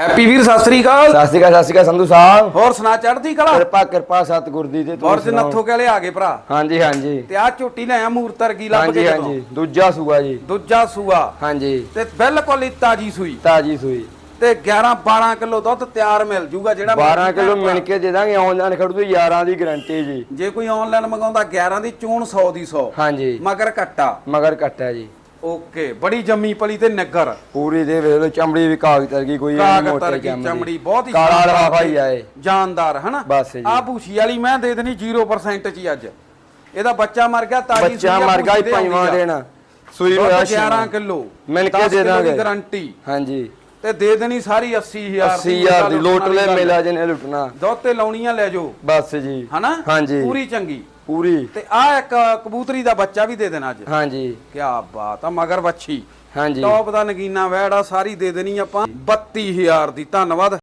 Happy ਵੀਰ ਸਤਿ ਸ੍ਰੀ ਅਕਾਲ। ਸਤਿ ਸ਼੍ਰੀ ਅਕਾਲ ਸਤਿ ਸ਼੍ਰੀ ਅਕਾਲ ਸੰਧੂ ਸਾਹਿਬ। ਹੋਰ ਸੁਣਾ ਚੜ੍ਹਦੀ ਕਲਾ? ਕਿਰਪਾ ਕਿਰਪਾ ਸਤਿਗੁਰ ਦੀ ਤੇ ਹੋਰ ਨੱਥੋ ਕੇ ਆ ਗਏ ਭਰਾ? ਹਾਂਜੀ ਹਾਂਜੀ। ਤੇ ਆ ਝੋਟੀ ਲੈ ਆ ਮੂਰਤਰ ਕੀ ਲੱਭ ਕੇ ਹਾਂਜੀ। ਦੂਜਾ ਸੂਆ ਜੀ। ਦੂਜਾ ਸੂਆ। ਹਾਂਜੀ। ਤੇ ਬਿਲਕੁਲ ਹੀ ਤਾਜੀ ਸੂਈ। ਤਾਜੀ ਸੂਈ। ਤੇ 11 12 ਕਿਲੋ ਦੁੱਧ ਤਿਆਰ ਮਿਲ ਜੂਗਾ ਜਿਹੜਾ 12 ਮਰਜ਼ੀ ਕਿਲੋ ਮਿਣ ਕੇ ਦੇ ਦਾਂਗੇ ਆਨਲਾਈਨ ਖੜੂ ਤੇ 11 ਦੀ ਗਾਰੰਟੀ ਜੀ। ਜੇ ਕੋਈ ਆਨਲਾਈਨ ਮੰਗਾਉਂਦਾ 11 ਦੀ ਚੂਣ 100 ਦੀ 100 ਹਾਂਜੀ। ਮਗਰ ਕੱਟਾ। ਮਗਰ ਕੱਟਿਆ ਜੀ। ਓਕੇ ਬੜੀ ਜੰਮੀ ਪਲੀ ਤੇ ਨਗਰ। ਪੂਰੀ ਦੇ ਵੇਖ ਲਓ ਚਮੜੀ ਵੀ ਕਾਗਜ਼ ਤਰਗੀ ਕੋਈ ਕਾਗਤਰ ਕੀ ਚਮੜੀ। ਬਹੁਤ ਹੀ ਕਾਲਾ ਲਫਾਫਾ ਹੀ ਆਏ ਜਾਨਦਾਰ ਹਨਾ। ਆ ਭੂਸ਼ੀ ਵਾਲੀ ਮੈਂ ਦੇ ਦੇਣੀ 0% ਚ ਹੀ ਅੱਜ। ਇਹਦਾ ਬੱਚਾ ਮਰ ਗਿਆ ਤਾਜੀ ਬੱਚਾ ਮਰ ਗਿਆ ਪੰਜਵਾਂ ਦਿਨ। ਸੂਈ ਹੋਇਆ 11 ਕਿਲੋ ਮਿਣ ਕੇ ਦੇ ਦਾਂਗੇ। ਗਾਰੰਟੀ ਹਾਂਜੀ। ਤੇ ਦੇ ਦੇਣੀ ਸਾਰੀ 80000 80000 ਦੀ। ਲੋਟ ਲੈ ਮੇਲਾ ਜਿਹਨੇ ਲੁੱਟਣਾ। ਦੁੱਧ ਤੇ ਲਾਉਣੀਆਂ ਲੈ ਜਾਓ। ਬਸ ਜੀ। ਹਨਾ? ਹਾਂਜੀ। ਪੂਰੀ ਚੰਗੀ। ਪੂਰੀ। ਤੇ ਆ ਇੱਕ ਕਬੂਤਰੀ ਦਾ ਬੱਚਾ ਵੀ ਦੇ ਦੇਣਾ ਅੱਜ। ਹਾਂਜੀ। ਕੀ ਬਾਤ ਆ ਮਗਰ ਬੱਚੀ ਹਾਂਜੀ। ਟੌਪ ਦਾ ਨਗੀਨਾ ਵੈੜ ਆ ਸਾਰੀ ਦੇ ਦੇਣੀ ਆਪਾਂ। 32000 ਦੀ ਧੰਨਵਾਦ।